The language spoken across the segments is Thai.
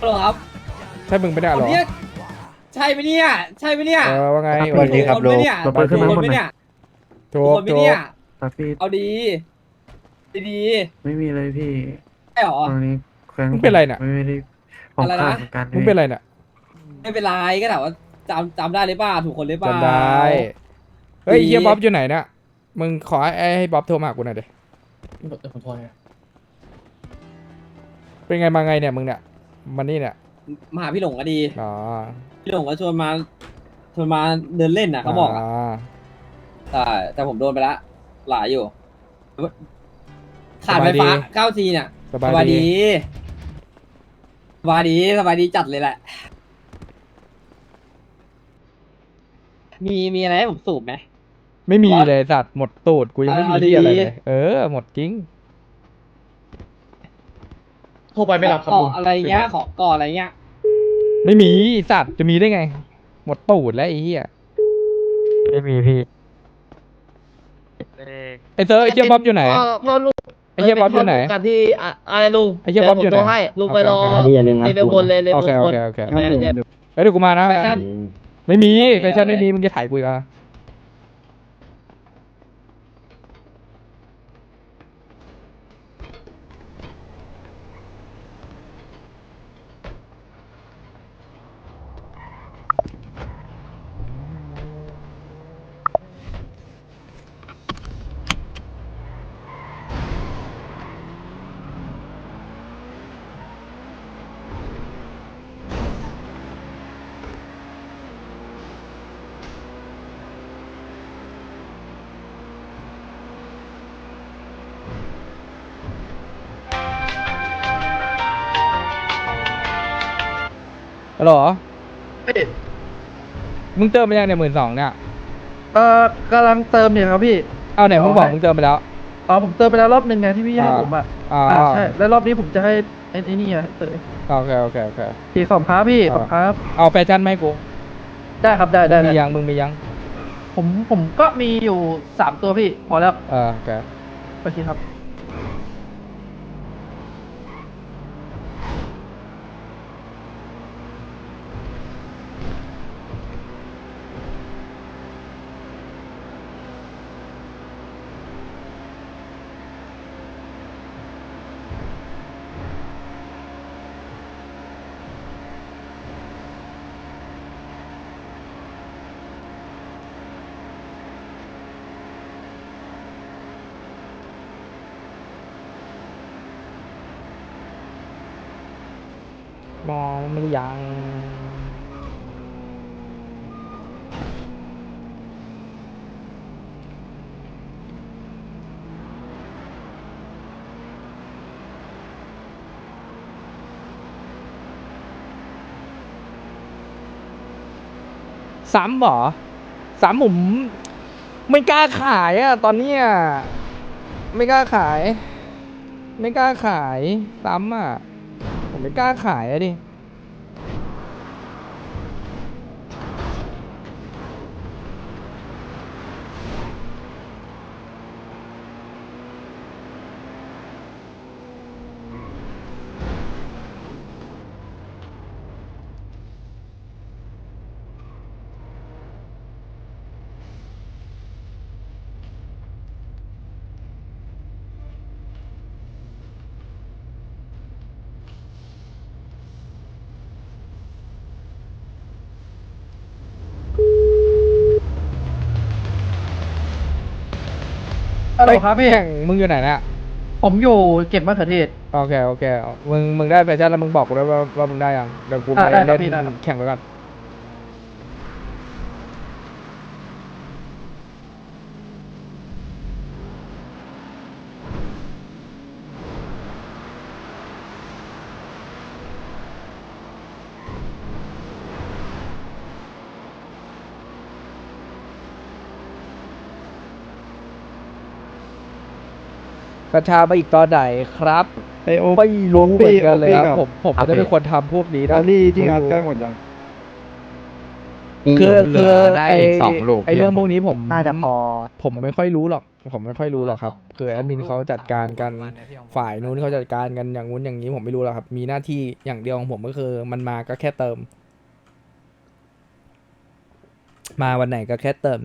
ฮัลโหลครับใช่มึงไม่ได้หรคนอเนี้ยใช่ไหมเนี่ย ใช่ไหมเนี่ยเออว่าไงสวัสดีครับนไหมเนี่ยลงเปิดขึ้นมาคนบนไหมหน่อย เนี่ยโจคกนไหมโจเนี่กย ครับพี่เอาดี ดีไม่มีเลยพี่ๆใช่หรอ ตอนนี้แข้งมึงเป็นไรน่ะ ไม่ได้ผมอะไรนะ ขาดเหมือนกันมึงเป็นอะไรน่ะไม่เป็นไรก็ถามว่าจำจำได้หรือเปล่าถูกคนหรือเปล่า จำได้ เฮ้ยดี เฮียบ๊อบอยู่ไหนเนี่ยมึงขอให้ให้บ๊อบโทรมาหากูหน่อยดิเดี๋ยวผมโทรให้เป็นไงมาไงเนี่ยมึงเนี่ย มันนี่เนี่ยมาหาพี่หลงก็ดี อ๋อพี่หลงก็ชวนมาชวนมาเดินเล่นน่ะเขาบอกอะแต่แต่ผมโดนไปละ หลายอยู่ ขาดไฟฟ้าเก้าทีเนี่ยสสบายบายดีดีสบายดีสบายดีจัดเลยแหละ มีมีอะไรให้ผมสูบไหมไม่มีเลยสัตว์หมดตูดกูยังไม่มีเอาที่อะไรดีเลยเออ หมดจริงโทรไปไม่รับครับเกาะลุงอะไรเงี้ยขอเกาะอะไรเงี้ย ไม่มีสัตว์จะมีได้ไง หมดตูดแล้วไอ้เหี้ยไม่มีพี่ไอ้เซอร์ไอ้เฮียบ๊อบอยู่ไหน พ่พ่อลุงไอ้เหี้ยบ๊อบอยู่ไหนกันที่อะอะไรลุงไอ้เหี้ยบ๊อบอยู่ไหน โทรให้ลุงไปรอโอเคเลเวลบนเลยเลเวโอลเคโอบน เคโอเคไม่ไม่ไม่เอ้ยเดี๋ยวกูมานะ ไม่มีแฟชั่นไม่มีมึงจะถ่ายกูอีกอะ ฮัลโหลมึงเติมไปยังเนี่ยหมื่นสองเนี่ยเอ่อกำลังเติมเนี่ยครับพี่ เอาไหนมึงบอกเอาให้มึงเติมไปแล้ว อ๋อผมเติมไปแล้วรอบหนึ่งไงที่พี่ให้อ่าผมอะอ่าอ่า ใช่ แล้วรอบนี้ผมจะให้ไอ้ไอ้นี่อะเตยโอเคโอเคโอเค พี่ขอบครับพี่อ่าขอบครับเอาแฟชั่นมาให้กูได้ครับได้ได้มีได้ยังมึงมียังผมผมก็มีอยู่สามตัวพี่ พอแล้วเออโอเค โอเคครับ มองไม่ยังซ้ำเหรอซ้ำผมไม่กล้าขายอะตอนนี้ไม่กล้าขาย ไม่กล้าขายซ้ำอะ ผมไม่กล้าขายอะดิ ฮัลโหลครับพี่แข่งมึงอยู่ไหนเนี่ยผมอยู่เก็บมะเขือเทศ โอเคโอเค มึงมึงได้แฟชั่นแล้วมึงบอกกูด้วยว่าว่ามึงได้ยังเดี๋ยวกูไปอะได้ครับเล่นพี่ได้ครับแข่งไปก่อน กระชามาอีกตอนไหนครับไอโอไม่รู้เหมือนกันเลยครับโอผมผมไม่ได้เป็นคนทำพวกนี้ดานะรี่ที่งานใกล้หมดยังคือคือได้ไออีกสองลูกไอเรื่องพวกนี้ผมน่าจะพอผมไม่ค่อยรู้หรอก ผมไม่ค่อยรู้หรอกครับคือแอดมินเขาจัดการกันฝ่ายนู้นเขาจัดการกันอย่างนู้นอย่างนี้ผมไม่รู้หรอกครับ มีหน้าที่อย่างเดียวของผมก็คือ มันมาก็แค่เติม มาวันไหนก็แค่เติม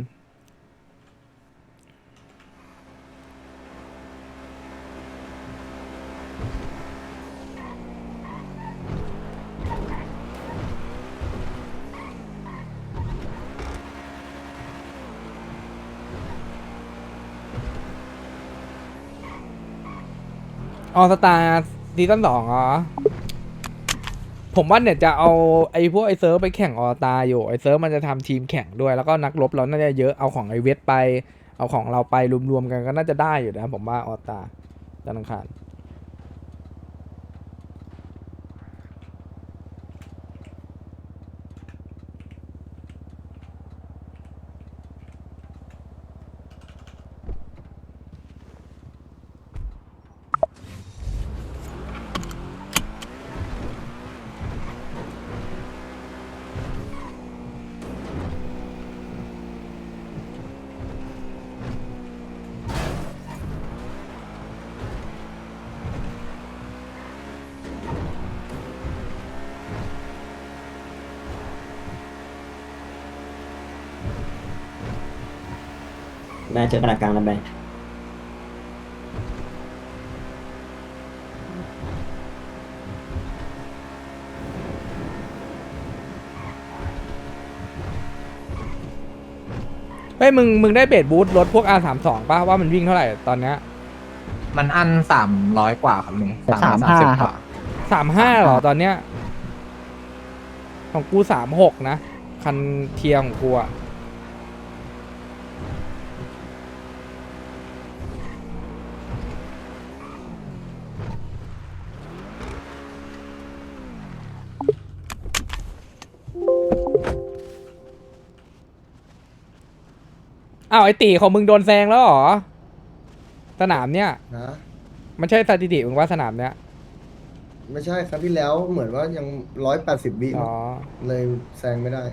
ออสตาซีซั่นสองอ๋อ ผมว่าเนี่ยจะเอาไอ้พวกไอ้เซิร์ฟไปแข่งออสตาอยู่ ไอ้เซิร์ฟมันจะทำทีมแข่งด้วย แล้วก็นักรบเราน่าจะเยอะ เอาของไอ้เวทไป เอาของเราไปรวมๆกันก็น่าจะได้อยู่นะ ผมว่าออสตาจันทร์อังคาร ได้เจอกระดาษกลางแล้วไปเฮ้ยมึงมึงได้เบสบูทรถพวก R32 ป่ะว่ามันวิ่งเท่าไหร่ตอนเนี้ยมันอันสามร้อยกว่าครับลุงสามห้าสิบคกรับว่า สามห้าเหรอตอนเนี้ย ของกูสามหกนะ คันเทียของกูอะ อ้าวไอตีของมึงโดนแซงแล้วเหรอ สนามเนี้ยนะมันใช่สถิติมึงว่าสนามเนี้ย ไม่ใช่ครั้งที่แล้วเหมือนว่ายังร้อยแปดสิบวิอ๋อ เลยแซงไม่ได้